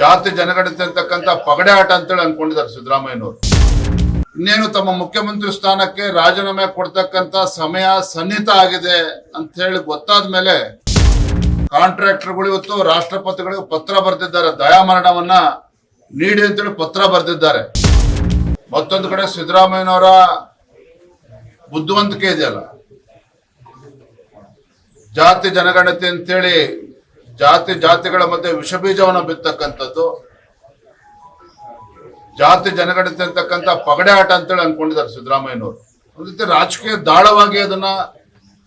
ಜಾತಿ ಜನಗಣತಿ ಅಂತಕ್ಕಂಥ ಪಗಡೆ ಆಟ ಅಂತೇಳಿ ಅನ್ಕೊಂಡಿದ್ದಾರೆ ಸಿದ್ದರಾಮಯ್ಯನವರು. ಇನ್ನೇನು ತಮ್ಮ ಮುಖ್ಯಮಂತ್ರಿ ಸ್ಥಾನಕ್ಕೆ ರಾಜೀನಾಮೆ ಕೊಡ್ತಕ್ಕಂತ ಸಮಯ ಸನ್ನಿಹಿತ ಆಗಿದೆ ಅಂತ ಹೇಳಿ ಗೊತ್ತಾದ ಮೇಲೆ ಕಾಂಟ್ರಾಕ್ಟರ್ಗಳು ಇವತ್ತು ರಾಷ್ಟ್ರಪತಿಗಳಿಗೆ ಪತ್ರ ಬರೆದಿದ್ದಾರೆ, ದಯಾಮರಣವನ್ನ ನೀಡಿ ಅಂತೇಳಿ ಪತ್ರ ಬರೆದಿದ್ದಾರೆ. ಮತ್ತೊಂದು ಕಡೆ ಸಿದ್ದರಾಮಯ್ಯನವರ ಬುದ್ಧಿವಂತಿಕೆ ಇದೆಯಲ್ಲ? ಜಾತಿ ಜನಗಣತಿ ಅಂತೇಳಿ ಜಾತಿ ಜಾತಿಗಳ ಮಧ್ಯೆ ವಿಷಬೀಜವನ್ನು ಬಿತ್ತಕ್ಕಂಥದ್ದು ಜಾತಿ ಜನಗಣತಿ ಅಂತಕ್ಕಂಥ ಪಗಡೆ ಆಟ ಅಂತೇಳಿ ಅನ್ಕೊಂಡಿದ್ದಾರೆ ಸಿದ್ದರಾಮಯ್ಯನವರು. ಒಂದ್ ರೀತಿ ರಾಜಕೀಯ ದಾಳವಾಗಿ ಅದನ್ನ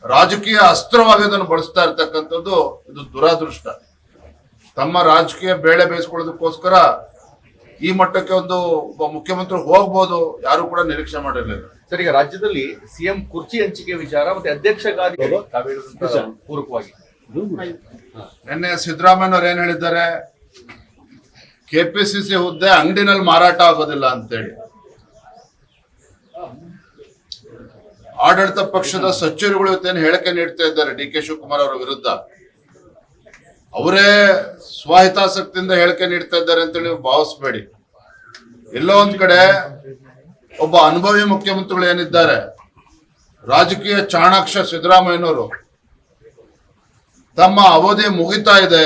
ರಾಜಕೀಯ ಅಸ್ತ್ರವಾಗಿ ಅದನ್ನು ಬಳಸ್ತಾ ಇರ್ತಕ್ಕಂಥದ್ದು ಇದು ದುರಾದೃಷ್ಟ. ತಮ್ಮ ರಾಜಕೀಯ ಬೇಳೆ ಬೇಯಿಸ್ಕೊಳ್ಳೋದಕ್ಕೋಸ್ಕರ ಈ ಮಟ್ಟಕ್ಕೆ ಒಂದು ಒಬ್ಬ ಮುಖ್ಯಮಂತ್ರಿ ಹೋಗ್ಬೋದು ಯಾರು ಕೂಡ ನಿರೀಕ್ಷೆ ಮಾಡಿರಲಿಲ್ಲ. ಸರ್ ಈಗ ರಾಜ್ಯದಲ್ಲಿ ಸಿಎಂ ಕುರ್ಚಿ ಹಂಚಿಕೆ ವಿಚಾರ ಮತ್ತೆ ಅಧ್ಯಕ್ಷ ಗಾದಿ ಪೂರಕವಾಗಿ. ನಿನ್ನೆ ಸಿದ್ದರಾಮಯ್ಯನವ್ರು ಏನ್ ಹೇಳಿದ್ದಾರೆ? ಕೆಪಿಸಿಸಿ ಹುದ್ದೆ ಅಂಗಡಿನಲ್ಲಿ ಮಾರಾಟ ಆಗೋದಿಲ್ಲ ಅಂತೇಳಿ. ಆಡಳಿತ ಪಕ್ಷದ ಸಚಿವರುಗಳು ಇವತ್ತೇನು ಹೇಳಿಕೆ ನೀಡ್ತಾ ಇದ್ದಾರೆ ಡಿ ಕೆ ಶಿವಕುಮಾರ್ ಅವರ ವಿರುದ್ಧ? ಅವರೇ ಸ್ವಹಿತಾಸಕ್ತಿಯಿಂದ ಹೇಳಿಕೆ ನೀಡ್ತಾ ಇದ್ದಾರೆ ಅಂತೇಳಿ ಭಾವಿಸ್ಬೇಡಿ. ಎಲ್ಲೋ ಒಂದ್ ಕಡೆ ಒಬ್ಬ ಅನುಭವಿ ಮುಖ್ಯಮಂತ್ರಿಗಳು ಏನಿದ್ದಾರೆ? ರಾಜಕೀಯ ಚಾಣಾಕ್ಷ ಸಿದ್ದರಾಮಯ್ಯನವರು ತಮ್ಮ ಅವಧಿ ಮುಗಿತಾ ಇದೆ.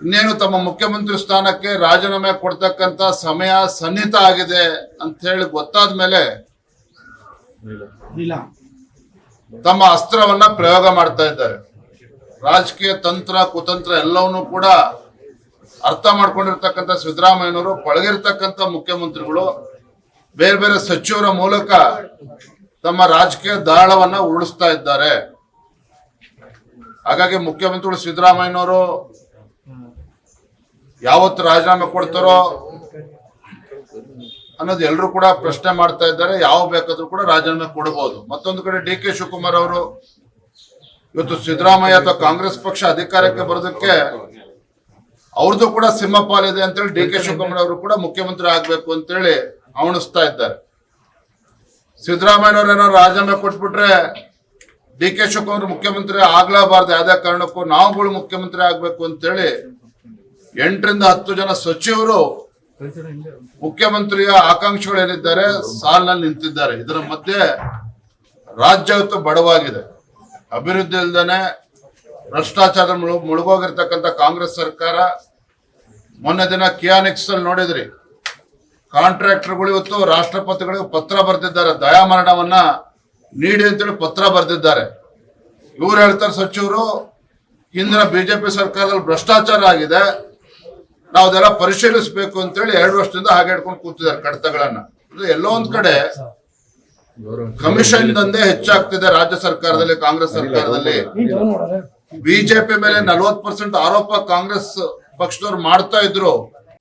ಇನ್ನೇನು ತಮ್ಮ ಮುಖ್ಯಮಂತ್ರಿ ಸ್ಥಾನಕ್ಕೆ ರಾಜೀನಾಮೆ ಕೊಡ್ತಕ್ಕಂತ ಸಮಯ ಸನ್ನಿಹಿತ ಆಗಿದೆ ಅಂತ ಹೇಳಿ ಗೊತ್ತಾದ ಮೇಲೆ ತಮ್ಮ ಅಸ್ತ್ರವನ್ನ ಪ್ರಯೋಗ ಮಾಡ್ತಾ ಇದ್ದಾರೆ. ರಾಜಕೀಯ ತಂತ್ರ ಕುತಂತ್ರ ಎಲ್ಲವನ್ನೂ ಕೂಡ ಅರ್ಥ ಮಾಡ್ಕೊಂಡಿರ್ತಕ್ಕಂಥ ಸಿದ್ದರಾಮಯ್ಯನವರು ಪಳಗಿರ್ತಕ್ಕಂಥ ಮುಖ್ಯಮಂತ್ರಿಗಳು ಬೇರೆ ಬೇರೆ ಸಚಿವರ ಮೂಲಕ ತಮ್ಮ ರಾಜಕೀಯ ದಾಳವನ್ನ ಉರುಳಿಸ್ತಾ ಇದ್ದಾರೆ. ಹಾಗಾಗಿ ಮುಖ್ಯಮಂತ್ರಿಗಳು ಸಿದ್ದರಾಮಯ್ಯನವರು ಯಾವತ್ತು ರಾಜೀನಾಮೆ ಕೊಡ್ತಾರೋ ಅನ್ನೋದು ಎಲ್ಲರೂ ಕೂಡ ಪ್ರಶ್ನೆ ಮಾಡ್ತಾ ಇದ್ದಾರೆ. ಯಾವ ಬೇಕಾದ್ರೂ ಕೂಡ ರಾಜೀನಾಮೆ ಕೊಡಬಹುದು ಮತ್ತೊಂದು ಕಡೆ ಡಿ ಕೆ ಶಿವಕುಮಾರ್ ಅವರು ಇವತ್ತು ಸಿದ್ದರಾಮಯ್ಯ ಅಥವಾ ಕಾಂಗ್ರೆಸ್ ಪಕ್ಷ ಅಧಿಕಾರಕ್ಕೆ ಬರೋದಕ್ಕೆ ಅವ್ರದ್ದು ಕೂಡ ಸಿಂಹಪಾಲಿದೆ ಅಂತೇಳಿ ಡಿ ಕೆ ಶಿವಕುಮಾರ್ ಅವರು ಕೂಡ ಮುಖ್ಯಮಂತ್ರಿ ಆಗ್ಬೇಕು ಅಂತೇಳಿ ಅವಣಿಸ್ತಾ ಇದ್ದಾರೆ. ಸಿದ್ದರಾಮಯ್ಯನವ್ರು ಏನಾದ್ರು ರಾಜೀನಾಮೆ ಕೊಟ್ಬಿಟ್ರೆ ಡಿ ಕೆ ಶಿವಕುಮಾರ್ ಮುಖ್ಯಮಂತ್ರಿ ಆಗ್ಲಾಬಾರ್ದು ಯಾವ್ದೇ ಕಾರಣಕ್ಕೂ ನಾವುಗಳು ಮುಖ್ಯಮಂತ್ರಿ ಆಗ್ಬೇಕು ಅಂತೇಳಿ ಎಂಟರಿಂದ ಹತ್ತು ಜನ ಸಚಿವರು ಮುಖ್ಯಮಂತ್ರಿಯ ಆಕಾಂಕ್ಷಿಗಳು ಏನಿದ್ದಾರೆ ಸಾಲಿನಲ್ಲಿ ನಿಂತಿದ್ದಾರೆ. ಇದರ ಮಧ್ಯೆ ರಾಜ್ಯ ಬಡವಾಗಿದೆ. ಅಭಿವೃದ್ಧಿ ಇಲ್ದೇನೆ ಭ್ರಷ್ಟಾಚಾರ ಮುಳು- ಮುಳುಗೋಗಿರ್ತಕ್ಕಂಥ ಕಾಂಗ್ರೆಸ್ ಸರ್ಕಾರ ಮೊನ್ನೆ ದಿನ ಕಿಯಾನೆಕ್ಸ್ ಅಲ್ಲಿ ನೋಡಿದ್ರಿ. ಕಾಂಟ್ರಾಕ್ಟರ್ಗಳು ಇವತ್ತು ರಾಷ್ಟ್ರಪತಿಗಳಿಗೆ ಪತ್ರ ಬರೆದಿದ್ದಾರೆ. ದಯಾಮರಣವನ್ನ ನೀಡಿ ಅಂತೇಳಿ ಪತ್ರ ಬರೆದಿದ್ದಾರೆ. ಇವ್ರು ಹೇಳ್ತಾರೆ ಸಚಿವರು ಹಿಂದಿನ ಬಿಜೆಪಿ ಸರ್ಕಾರದಲ್ಲಿ ಭ್ರಷ್ಟಾಚಾರ ಆಗಿದೆ ನಾವು ಅದೆಲ್ಲ ಪರಿಶೀಲಿಸಬೇಕು ಅಂತೇಳಿ ಎರಡು ವರ್ಷದಿಂದ ಹಾಗೆ ಹಿಡ್ಕೊಂಡು ಕೂತಿದ್ದಾರೆ ಕಡತಗಳನ್ನ. ಇದು ಎಲ್ಲೋ ಒಂದ್ ಕಡೆ ಕಮಿಷನ್ ದಂಧೆ ಹೆಚ್ಚಾಗ್ತಿದೆ ರಾಜ್ಯ ಸರ್ಕಾರದಲ್ಲಿ ಕಾಂಗ್ರೆಸ್ ಸರ್ಕಾರದಲ್ಲಿ. ಬಿಜೆಪಿ ಮೇಲೆ ನಲ್ವತ್ ಪರ್ಸೆಂಟ್ ಆರೋಪ ಕಾಂಗ್ರೆಸ್ ಪಕ್ಷದವ್ರು ಮಾಡ್ತಾ ಇದ್ರು.